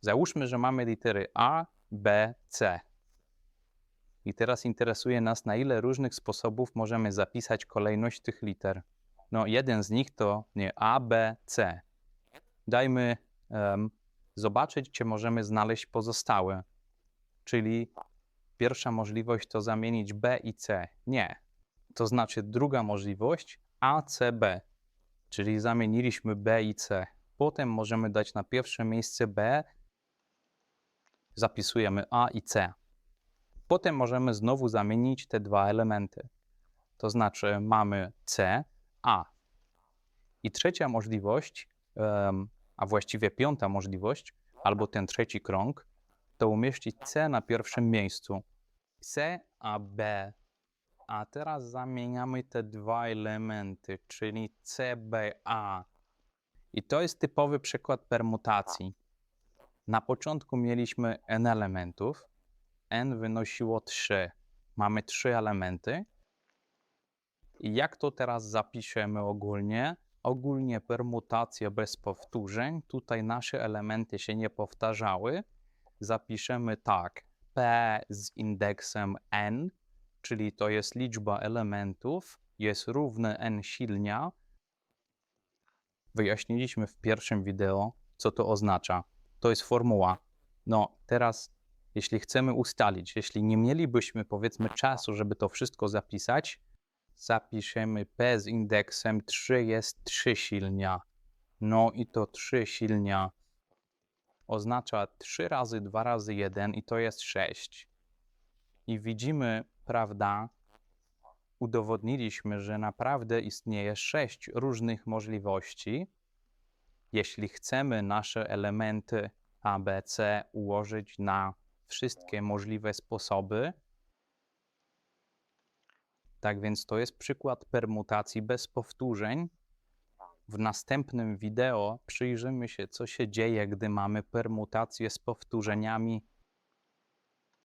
Załóżmy, że mamy litery A, B, C. I teraz interesuje nas, na ile różnych sposobów możemy zapisać kolejność tych liter. No, jeden z nich to nie A, B, C. Dajmy em, zobaczyć, czy możemy znaleźć pozostałe. Czyli pierwsza możliwość to zamienić B i C. Nie. To znaczy druga możliwość A, C, B. Czyli zamieniliśmy B i C. Potem możemy dać na pierwsze miejsce B, zapisujemy A i C. Potem możemy znowu zamienić te dwa elementy. To znaczy mamy C, A. I trzecia możliwość, a właściwie piąta możliwość, albo ten trzeci krąg, to umieścić C na pierwszym miejscu. C, a B. A teraz zamieniamy te dwa elementy, czyli C, B, A. I to jest typowy przykład permutacji. Na początku mieliśmy n elementów, n wynosiło 3. Mamy trzy elementy. I jak to teraz zapiszemy ogólnie? Ogólnie permutacja bez powtórzeń. Tutaj nasze elementy się nie powtarzały. Zapiszemy tak. P z indeksem n, czyli to jest liczba elementów, jest równe n silnia. Wyjaśniliśmy w pierwszym wideo, co to oznacza. To jest formuła. No, teraz, jeśli chcemy ustalić, jeśli nie mielibyśmy powiedzmy czasu, żeby to wszystko zapisać, zapiszemy P z indeksem 3 jest 3 silnia. No i to 3 silnia oznacza 3 razy 2 razy 1 i to jest 6. I widzimy, prawda, udowodniliśmy, że naprawdę istnieje 6 różnych możliwości. Jeśli chcemy nasze elementy A, B, C ułożyć na wszystkie możliwe sposoby, tak więc to jest przykład permutacji bez powtórzeń. W następnym wideo przyjrzymy się, co się dzieje, gdy mamy permutację z powtórzeniami